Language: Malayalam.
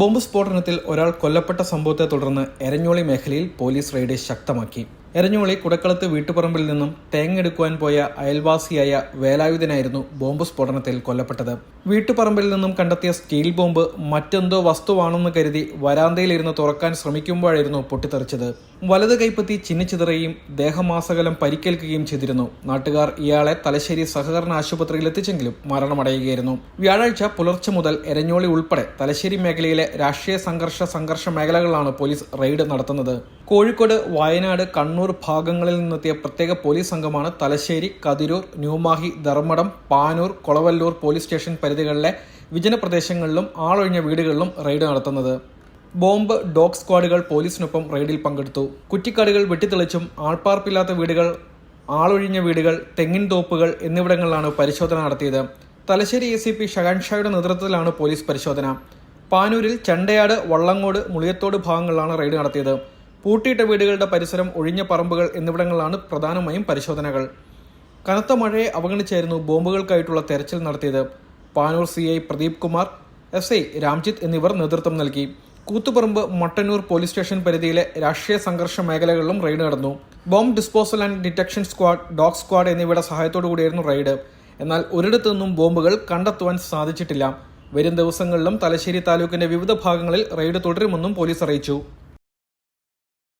ബോംബ് സ്ഫോടനത്തിൽ ഒരാൾ കൊല്ലപ്പെട്ട സംഭവത്തെ തുടർന്ന് എരഞ്ഞോളി മേഖലയിൽ പോലീസ് റെയ്ഡ് ശക്തമാക്കി. എരഞ്ഞോളി കുടക്കളത്ത് വീട്ടുപറമ്പിൽ നിന്നും തേങ്ങെടുക്കുവാൻ പോയ അയൽവാസിയായ വേലായുധനായിരുന്നു ബോംബ് സ്ഫോടനത്തിൽ കൊല്ലപ്പെട്ടത്. വീട്ടുപറമ്പിൽ നിന്നും കണ്ടെത്തിയ സ്റ്റീൽ ബോംബ് മറ്റെന്തോ വസ്തുവാണെന്ന് കരുതി വരാന്തയിലിരുന്ന് തുറക്കാൻ ശ്രമിക്കുമ്പോഴായിരുന്നു പൊട്ടിത്തെറിച്ചത്. വലത് കൈപ്പത്തി ചിന്നിച്ചിതറുകയും ദേഹമാസകലം പരിക്കേൽക്കുകയും ചെയ്തിരുന്നു. നാട്ടുകാർ ഇയാളെ തലശ്ശേരി സഹകരണ ആശുപത്രിയിൽ എത്തിച്ചെങ്കിലും മരണമടയുകയായിരുന്നു. വ്യാഴാഴ്ച പുലർച്ചെ മുതൽ എരഞ്ഞോളി ഉൾപ്പെടെ തലശ്ശേരി മേഖലയിലെ രാഷ്ട്രീയ സംഘർഷ സംഘർഷ മേഖലകളിലാണ് പോലീസ് റെയ്ഡ് നടത്തുന്നത്. കോഴിക്കോട് വയനാട് കണ്ണൂർ ഭാഗങ്ങളിൽ നിന്നെത്തിയ പ്രത്യേക പോലീസ് സംഘമാണ് തലശ്ശേരി കതിരൂർ ന്യൂമാഹി ധർമ്മടം പാനൂർ കൊളവല്ലൂർ പോലീസ് സ്റ്റേഷൻ പരിധികളിലെ വിജന പ്രദേശങ്ങളിലും ആളൊഴിഞ്ഞ വീടുകളിലും റെയ്ഡ് നടത്തുന്നത്. ബോംബ് ഡോഗ് സ്ക്വാഡുകൾ പോലീസിനൊപ്പം റെയ്ഡിൽ പങ്കെടുത്തു. കുറ്റിക്കാടുകൾ വെട്ടിത്തെളിച്ചും ആൾപ്പാർപ്പില്ലാത്ത വീടുകൾ ആളൊഴിഞ്ഞ വീടുകൾ തെങ്ങിൻ തോപ്പുകൾ എന്നിവിടങ്ങളിലാണ് പരിശോധന നടത്തിയത്. തലശ്ശേരി എ സി പി ഷഹാൻഷായുടെ നേതൃത്വത്തിലാണ് പോലീസ് പരിശോധന. പാനൂരിൽ ചണ്ടയാട് വള്ളങ്ങോട് മുളിയത്തോട് ഭാഗങ്ങളിലാണ് റെയ്ഡ് നടത്തിയത്. പൂട്ടിയിട്ട വീടുകളുടെ പരിസരം ഒഴിഞ്ഞ പറമ്പുകൾ എന്നിവിടങ്ങളിലാണ് പ്രധാനമായും പരിശോധനകൾ. കനത്ത മഴയെ അവഗണിച്ചായിരുന്നു ബോംബുകൾക്കായിട്ടുള്ള തെരച്ചിൽ നടത്തിയത്. Panoor C I Pradeep Kumar S I Ramjith എന്നിവർ നേതൃത്വം നൽകി. കൂത്തുപറമ്പ് മട്ടന്നൂർ പോലീസ് സ്റ്റേഷൻ പരിധിയിലെ രാഷ്ട്രീയ സംഘർഷ മേഖലകളിലും റെയ്ഡ് നടന്നു. Bomb disposal and detection squad dog squad എന്നിവയുടെ സഹായത്തോടു കൂടിയായിരുന്നു റെയ്ഡ്. എന്നാൽ ഒരിടത്തു നിന്നും ബോംബുകൾ കണ്ടെത്തുവാൻ സാധിച്ചിട്ടില്ല. വരും ദിവസങ്ങളിലും തലശ്ശേരി താലൂക്കിന്റെ വിവിധ ഭാഗങ്ങളിൽ റെയ്ഡ് തുടരുമെന്നും പോലീസ് അറിയിച്ചു.